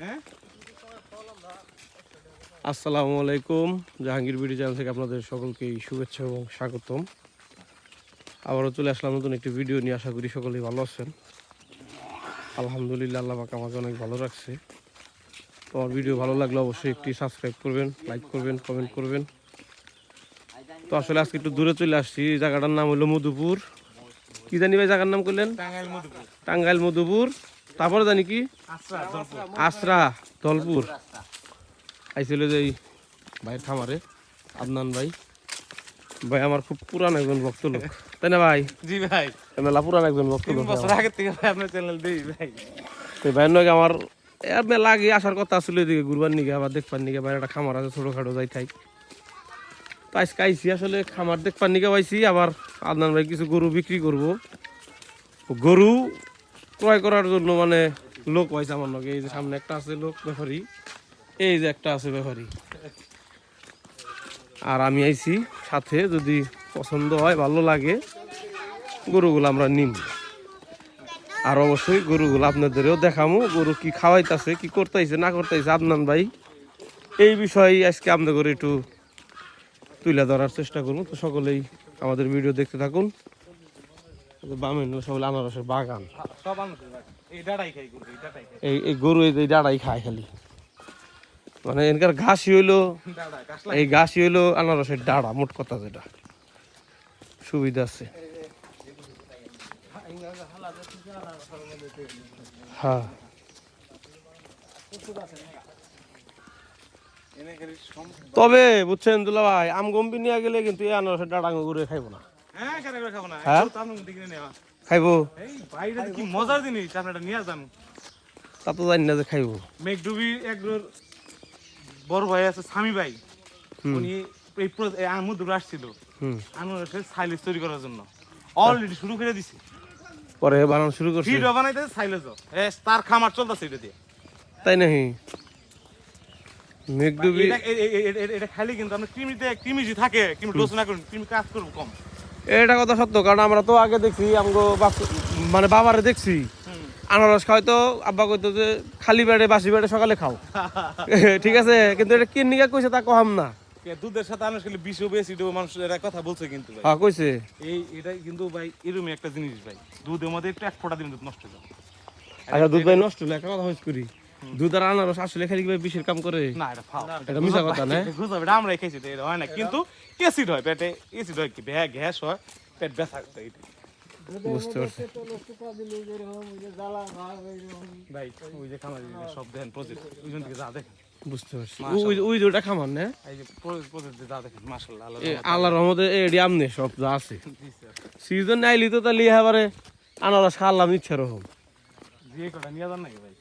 হ্যাঁ? আসসালামু আলাইকুম জাহাঙ্গীর বিডি চ্যানেল থেকে আপনাদের সকলকেই শুভেচ্ছা এবং স্বাগতম। আবারও চলে আসলাম নতুন একটি ভিডিও নিয়ে আশা করি সকলেই ভালো আছেন। আলহামদুলিল্লাহ আল্লাহ পাক আমাকে অনেক ভালো রাখছে। তো আমার ভিডিও ভালো লাগলে অবশ্যই একটি সাবস্ক্রাইব করবেন লাইক করবেন কমেন্ট করবেন। তো আসলে আজকে একটু দূরে চলে আসছি জায়গাটার নাম হলো মধুপুর। কি জানি ভাই জায়গার নাম করলেন টাঙ্গাইল মধুপুর। টাঙ্গাইল মধুপুর। তারপরে জানি কি? আশ্রা দলপুর। আইছিল যে ভাইয়ের খামারে আদনান ভাই। ভাই আমার খুব পুরান একজন ভক্ত লোক তাই না ভাই? জি ভাই। মেলা পুরান একজন ভক্ত লোক বছর আগে থেকে ভাই আপনার চ্যানেল দিই ভাই। তো ভাইয়ের নাকি আমার এর মেলা আগে আসার কথা ছিল এদিকে ঘুরবার নিকে আবার দেখবার নিকে বাইরে একটা খামার আছে ছোটখাটো যাই থাই। তো আজকে আইসি আসলে খামার দেখবার নিকে পাইছি আবার আদনান ভাই কিছু গরু বিক্রি করব। গরু ক্রয় করার জন্য মানে লোক হয়েছে আমার নাকি এই যে সামনে একটা আছে লোক, ব্যাপারী। এই যে একটা আছে ব্যাপারী। আর আমি আইছি সাথে, যদি পছন্দ হয়, ভালো লাগে, গরুগুলো আমরা নিম। আর অবশ্যই গরুগুলো আপনাদেরও দেখামো, গরু কি খাওয়াইতেছে, কি করতেছে না করতেছে আদনান ভাই। এই বিষয়ে আজকে আপনাদের করে একটু তুলে ধরার চেষ্টা করব। তো সকলেই আমাদের ভিডিও দেখতে থাকুন। বামেন সকলে আনারসের বাগান। সব এই ডাটাই খাই করবে এই ডাটাই খাই। এই এই গরু এই এই খায় খালি। মানে এনকার ঘাসই হইল এই ঘাসই হইল আনারসের ডাড়া মোট কথা যেটা। সুবিধা আছে। হ্যাঁ। তবে বুঝছেন দুলা ভাই আম গম্পি নিয়ে গেলে কিন্তু এই আনারসের ডাড়া ঘুরে খাইবো না। হ্যাঁ হ্যাঁ? খাইবো? কি মজার জিনিস আপনারা নিয়ে যান তা তো জানি না যে খাইবো। মেঘডুবি একজোর বড় ভাই আছে স্বামী ভাই। উনি এই প্র- আসছিল। হুম। সাইলেজ তৈরি করার জন্য। অলরেডি শুরু করে দিছে। পরে বানানো শুরু করছে। ভিডিও বানাইতেছে সাইলেজ তার খামার চলতেছে এটা দিয়ে। তাই নাকি? মেঘডুবি এটা- এটা খালি কিন্তু আপনার কৃমিতে কৃমি যে থাকে। কৃমি ডোজ না করুন কৃমি কাজ করুন কম। এটা কথা সত্য কারণ আমরা তো আগে দেখছি আমগো মানে বাবারে দেখছি। আনারস খাওয়াই তো আব্বা কইতো যে খালি বেড়ে বাসি বেড়ে সকালে খাও। ঠিক আছে? কিন্তু এটা কি নিকা কইছে তা কহাম না। দুধের সাথে আনারস খেলে বিষও বেশি দেবো মানুষ এটা কথা বলছে কিন্তু ভাই। হ্যাঁ কইছে। এই এটা কিন্তু ভাই এরকমই একটা জিনিস ভাই। দুধের মধ্যে একটু এক ফোঁটা দিন দুধ নষ্ট হয়ে যাবে। আচ্ছা দুধ ভাই নষ্ট হলে একটা কথা হইস করি। দুধ আর আনারস আসলে খালি ভাই বিষের কাম করে? না এটা ফাও। এটা মিছা কথা না? বুঝতে এটা আমরা খেয়েছি তো এটা হয় না। কিন্তু অ্যাসিড হয় পেটে অ্যাসিড হয় কি? ভ্যা গ্যাস হয় পেট ব্যথা করে এইটা। বুঝতে পারছি। ভাই ওই যে খামার সব দেখেন প্রজেক্ট ওইজন থেকে যা দেখেন। বুঝতে পারছি। ওই ওই যে ওটা খামান না? এই যে প্রজেক্ট যা দেখেন মাশাআল্লাহ আল্লাহর রহমতে। এডি আমনে সব যা আছে। সিজন আইলি তো তাহলে এবারে আনারস খাওয়ালাম ইচ্ছা রকম কটা নিয়ে যান নাকি ভাই?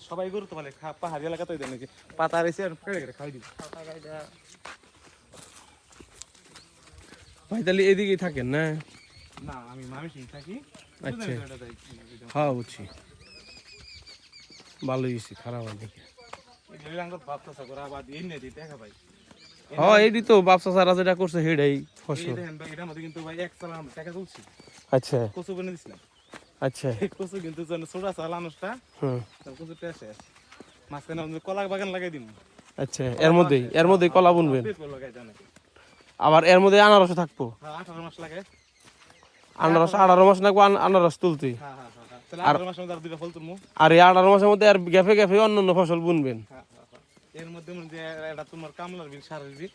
সবাই পাহাড়ি পাতা রেসে আর এদিকেই থাকেন না না আমি থাকি আচ্ছা। এটা এটা- হ্যাঁ ভালো হয়েছি খারাপ হয় এটা ভাই হ্যাঁ এডি তো ব্যবসা সারা যেটা করছে এই ফসল। এটার মধ্যে কিন্তু ভাই এক চালান টাকা তুলছি। আচ্ছা। কচু দিছিলাম। আচ্ছা। কচু কিন্তু ছোট হুম। কচু টেসে আছে। মাঝখানে আমাদের কলা বাগান লাগাই দিন আচ্ছা এর মধ্যেই এর মধ্যেই কলা বুনবেন? আবার এর মধ্যে আনারস থাকব? হ্যাঁ আঠারো মাস লাগে। আনারস আঠারো মাস নাকবো আনারস তুলতে। হ্যাঁ হ্যাঁ আর ফল তুলমু। আর এই আঠারো মাসের মধ্যে আর গ্যাফে গ্যাফে অন্য অন্য ফসল বুনবেন। এর মধ্যে এটা তোমার কামলার বিল সারের বিল।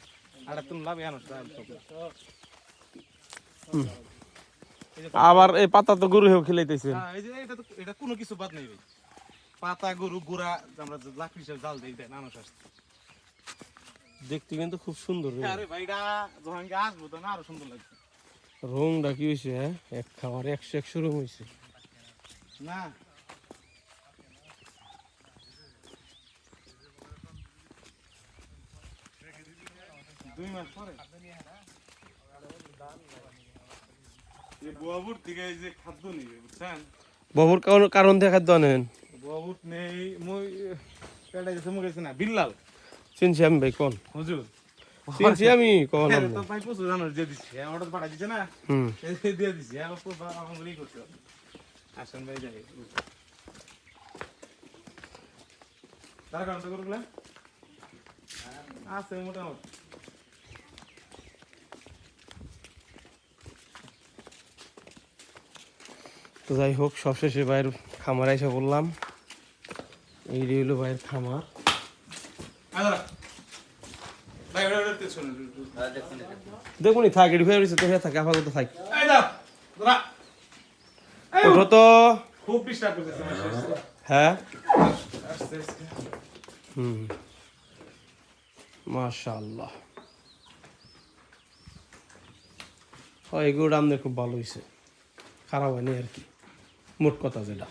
আবার এই পাতা তো গরু হেউ খেলাইতেছে। হ্যাঁ এটা কোনো কিছু বাদ নেই ভাই। পাতা গরু গুড়া আমরা লাকড়ি হিসেবে জাল দিই দেয় মানুষ আসছে। দেখতে কিন্তু খুব সুন্দর রে। আরে ভাই এটা যখন আসব তো না আরও সুন্দর লাগবে। রংটা কি হয়েছে হ্যাঁ? এক খাবার একশো একশো রং হয়েছে না দুই মাস পরে এই বুয়াবুর থেকে এই যে খাদ্য নিবে বুঝছেন? বাবুর কারণ কারণ দেখা দেন বুয়াবুর নেই মই পেটে গেছে মুখ গেছে না বিল্লাল। চিনছি আমি ভাই কোন? হুজুর। চিনছি আমি হ্যাঁ, তো ভাই প্রচুর জানো দিয়ে হ্যাঁ, অর্ডার পাঠাই দিচ্ছে না। হুম। এই দিয়ে দিচ্ছি হ্যাঁ, আমার পুরো আমাগুলোই করছে। আসেন ভাই যাই। তার কারণ তো করগুলা আছে মোটামুটি। তো যাই হোক সবশেষে ভাইয়ের খামারে এসে বললাম। এই হলো ভাইয়ের খামার। শুনুন দেখুন থাক এটি হয়ে তো হয়ে থাকে আপাতত থাক। ওঠো তো খুব ডিস্টার্ব করতেছে হ্যাঁ? হুম। মাশাআল্লাহ। হয় এগুলো আমাদের খুব ভালো হয়েছে খারাপ হয়নি আর কি। মোট কথা যেটা।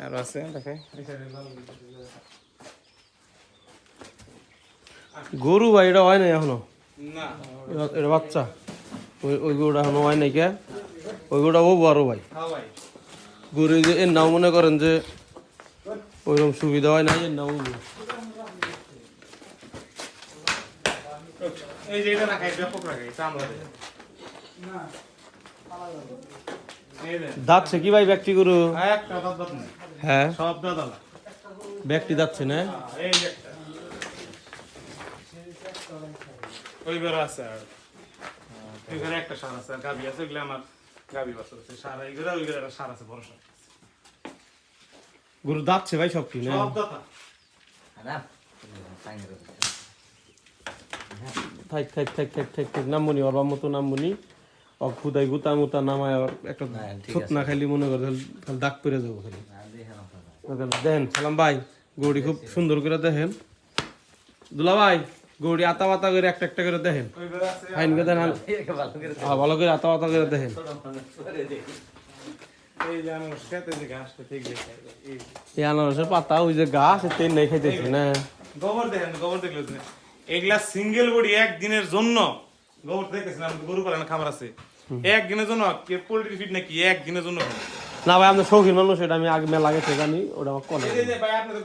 আর আছে দেখাই গরু ভাই এটা হয় নাই এখনও? এটা- বাচ্চা। ওই ওই গরুটা এখনও হয় নাই কে? ওই গরুটা ও বড় ভাই। হ্যাঁ গরু যে এর নাম মনে করেন যে ওইরকম সুবিধা হয় না এই যে এটা রাখাই ব্যাপক রাখাই চামড়া যে, কি ভাই ব্যক্তি গরু? নেই। হ্যাঁ। সব। ব্যক্তি যাচ্ছে না? একটা। আছে আর। একটা সার আছে আর গাভি আছে ওইগুলো আমার গাভি বাছুর আছে। সার এই ঘরে ওই ঘরে একটা সার আছে বড় সার। গরু দাঁতছে ভাই সব কি না? সব দাতা। থাক থাক থাক থাক থাক থাক নামবনি ওর বাম মতো নামবনি। ও খুদাই গুতা মুতা নামায় একটা ছুট না খাইলি মনে করে খালি- দাগ পেরে যাব খালি। দেন সালাম ভাই গৌড়ি খুব সুন্দর করে দেখেন। দুলা ভাই গৌড়ি আতা বাতা করে একটা একটা করে দেখেন। ফাইন করে দেন হ্যাঁ, ভালো করে আতা বাতা করে দেখেন। এই আনারসের পাতা ওই যে গাছ তেল নেই খাইতেছে না? গোবর দেখেন গোবর দেখলে। এগুলা সিঙ্গেল বডি একদিনের জন্য গোবর দেখেছেন গরু পালন খামার আছে। একদিনের জন্য পোল্ট্রি ফিড নাকি একদিনের জন্য না ভাই আমাদের শৌখিন মানুষ এটা আমি আগে মেলা গেছে জানি ওটা আমার ভাই আপনাদের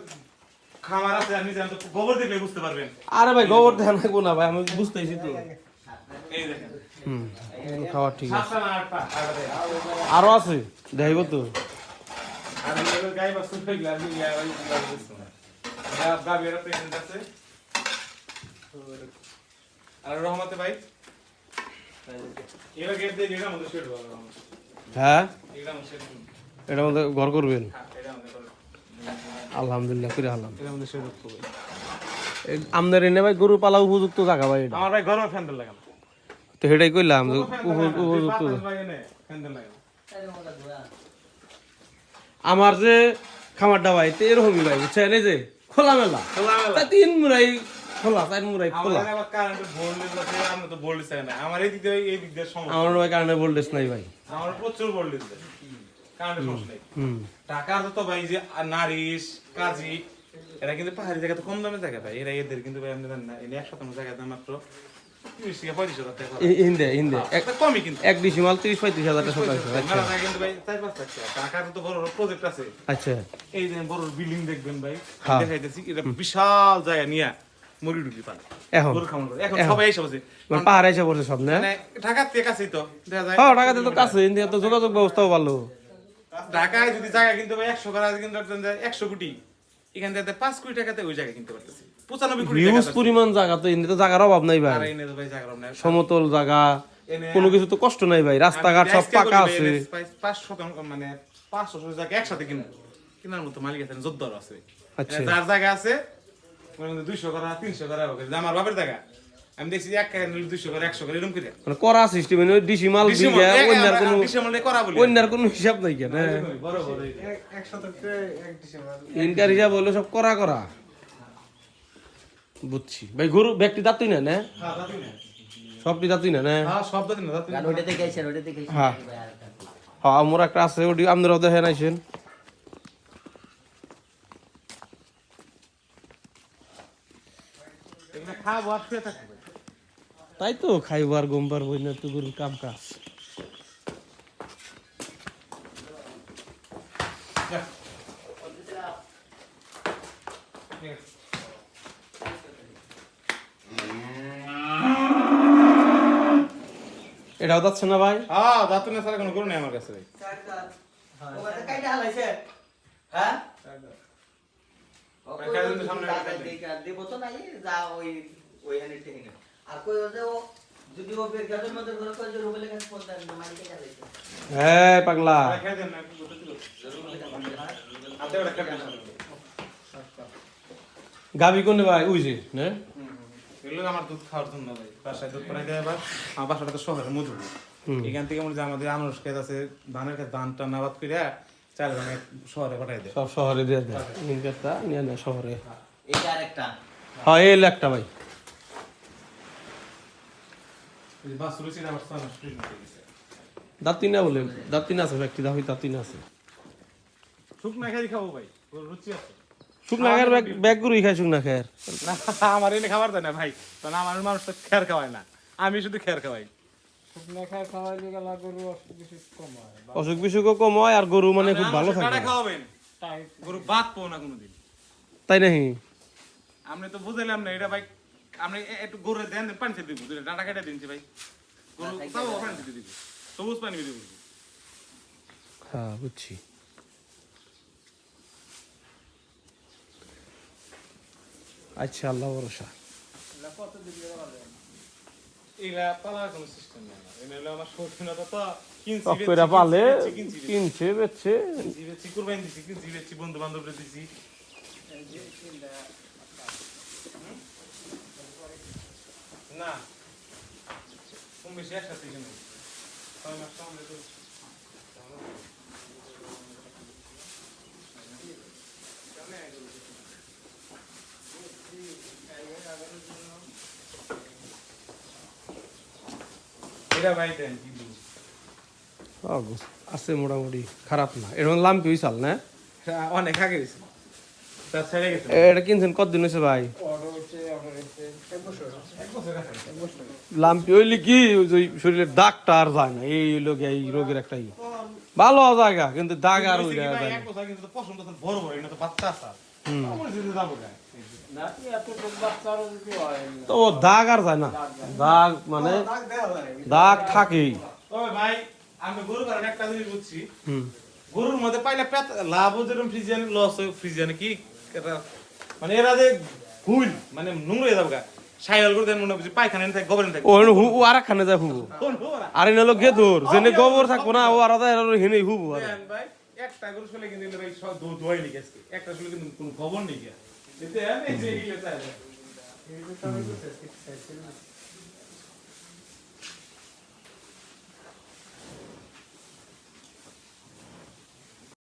খামার আছে আপনি জানেন গোবর দেখলে বুঝতে পারবেন। আরে ভাই গোবর দেখেন না ভাই আমি বুঝতেছি তো। এই দেখেন। হুম খাওয়া ঠিক আছে। সাতটা না আটটা আটটা দেখেন। আরও আছে? দেখাইব তো। আর রহমতে ভাই? রহমত। হ্যাঁ? এটা মধ্যে ঘর করবেন? হ্যাঁ এটা মধ্যে করো। আলহামদুলিল্লাহ করে হবে। আমাদের এনে ভাই গরু পালা উপযুক্ত জায়গা ভাই আমার ভাই গরমে ফ্যান্ডেল লাগানো তো সেটাই কইলাম উপযুক্ত আমার যে খামারটা ভাই তো এরকমই ভাই বুঝছেন? এই যে খোলা মেলা। তিন মুরাই খোলা চার মুরাই খোলা। কারেন্টের আমরা তো ভোল্টেজ চাই না। আমার এই দিক দিয়ে এই দিক সমস্যা। আমার ভাই কারণে ভোল্টেজ নাই ভাই। আমার প্রচুর ভোল্টেজ কারেন্টের সমস্যা টাকা তো ভাই যে নারিশ কাজী এরা কিন্তু পাহাড়ি জায়গাতে কম দামে জায়গা পায় এরা এদের কিন্তু ভাই আপনি জানেন না এনে এক শতাংশ জায়গা দাম মাত্র তিরিশ থেকে পঁয়ত্রিশ হাজার টাকা ই- ইন্দে ইন্দে। এক একটা কমই কিন্তু। এক ডিসি মাল তিরিশ পঁয়ত্রিশ হাজার। টাকা শতাংশ মেলা জায়গা কিন্তু ভাই চার পাঁচ লাখ টাকা টাকার তো বড় প্রজেক্ট আছে। আচ্ছা। এই যে বড় বিল্ডিং দেখবেন ভাই। দেখাইতেছি এটা বিশাল জায়গা নিয়ে মুরগি টুকি পালে এখন। গরু খামার করে। এখন এখন। সবাই এসে বসে। মানে পাহাড়ে এসে পড়ছে সব না? ঢাকার থেকে কাছেই তো দেখা যায়। হ্যাঁ টাকাতে তো কাছে ইন্ডিয়া তো যোগাযোগ ব্যবস্থাও ভালো। ঢাকায় যদি জায়গা কিনতে ভাই একশো করা কিন্তু একশো কোটি। এখান থেকে পাঁচ কোটি টাকাতে ওই জায়গা কিনতে পারতেছি। পঁচানব্বই কোটি টাকা পরিমাণ জায়গা তো ইন্ডিয়া জায়গার অভাব নাই ভাই। এনে তো ভাই জায়গা নাই। সমতল জায়গা কোনো কিছু তো কষ্ট নাই ভাই। রাস্তাঘাট সব পাকা আছে। মানে জায়গা একসাথে কিনবো। কেনার মতো মালিক আছে জোরদার আছে। আচ্ছা। যার জায়গা আছে দুইশো করা তিনশো করা হোক আমার বাপের জায়গা। আমি দেখছি এক দুইশো করে একশো করে এরকম করে। মানে করা সিস্টেম ডিসি মাল ডিসিমল, অন্যার কোনো আমরা ডিসিমলে করা বলি। অন্যার কোনো হিসাব নাই কেন? বড় বড় এই। ইনকার হিসাব হলো সব করা করা। বুঝছি। ভাই গরু ব্যক্তি দাঁতুই না না সবটি দাঁতুই না না সব দাঁতুই না হ্যাঁ।, হ্যাঁ। আমার একটা আছে ওটি আপনারাও দেখেন আইছেন। তাই তো খাইবার গম্বার বই না তো গরুর কাম কাজ। Yeah. এটাও যাচ্ছে না ভাই? হ্যাঁ দাঁতুনে ছাড়া কোনো গরু নেই আমার কাছে হ্যাঁ নে। হ্যাঁ পাগলা না গাবি কোনে ভাই? উই যে না? এগুলো আমার দুধ খাওয়ার জন্য ভাই। বাসায় দুধ পাঠাই দেয় আবার আমার বাসাটা তো শহরের মধু। এখান থেকে মনে আমাদের আনারস খেত আছে ধানের খেত ধান টান আবাদ করে চার ধানে শহরে পাঠাই দেয়। সব শহরে দিয়ে দেয় ইনকারটা নিয়ে নেয় শহরে। এটা আরেকটা। হ্যাঁ এই একটা ভাই। হয়ে দাঁতি না বলে দাঁতি না আছে ব্যক্তি দাহি আছে। শুকনা খাই খাব ভাই রুচি আছে। শুকনা খায়ের ব্যাগ ব্যাগ গুরুই খায় শুকনা খায়ের। আমার এনে খাবার দেয় না ভাই। কারণ আমার মানুষ তো খেয়ার খাওয়ায় না। আমি শুধু খেয়ার খাওয়াই। শুকনো খায় খাওয়াইলে গেলা গরু অসুখ বিসুখ কম হয়। অসুখ বিসুখও কম হয় আর গরু মানে খুব ভালো থাকে। খাওয়াবেন? গরু বাদ পাও না কোনোদিন। তাই নাহি আপনি তো বুঝলাম না এটা ভাই আপনি একটু গরু দেন দেন পানি দিব। দুটো ডাঁটা কেটে দিনছি ভাই। গরু তাও পানি দিব। সবুজ পানি দিব। হ্যাঁ বুঝছি আচ্ছা আল্লাহ ভরসা কত দিকে বলে এগুলা পালার কোনো সিস্টেম নেই আমার এনে হলো আমার শৌখিনতা তো কিনছি টক বেচছি, করে পালে কিনছি, কিনছি, কিনছি, কিনছে বেচছে কিনছি, বেচছি, কুরবানি দিছি কিনছি বেচছি বন্ধু বান্ধবরা দিছি না কম বেশি একসাথে কেন ছয় মাস সামনে তো এটা ভাই দেন কিন্তু ও, আছে মোটামুটি খারাপ না। এরকম লাম্পি হইসাল না? অনেক আগে এটা কিনছেন কতদিন হয়েছে ভাই? লাম্পি হইলে কি ওই শরীরের দাগটা আর যায় না। এই লোক এই রোগের একটা ভালো জায়গা কিন্তু দাগ আর ওই যায় না। পছন্দ বড় বড় এটা তো বাচ্চা আছে। হুম। তো দাগ আর যায় না। দাগ মানে দাগ থাকেই। তবে ভাই আমি গরু কারণ একটা জিনিস বুঝছি। গরুর মধ্যে পাইলে পেট লাভও যেরকম ফ্রিজিয়ান লস হয় ফ্রিজিয়ানে কি মানে এরা যে মানে নোংরা হয়ে যাব গা। সাইল করে দেন মনে হচ্ছে পায়খানা থাকে গোবর থাকে। ও আর যায় হুবু। কোন ওরা? আর এনে লোক গেদুর যেনে গোবর থাকব না ও আর আদা হেনে হুবু আর। একটা গরু শুলে কিন্তু ভাই সব দোয়াই একটা কিন্তু কোনো খবর নেই গিয়া এতে এই যে ইলে চাই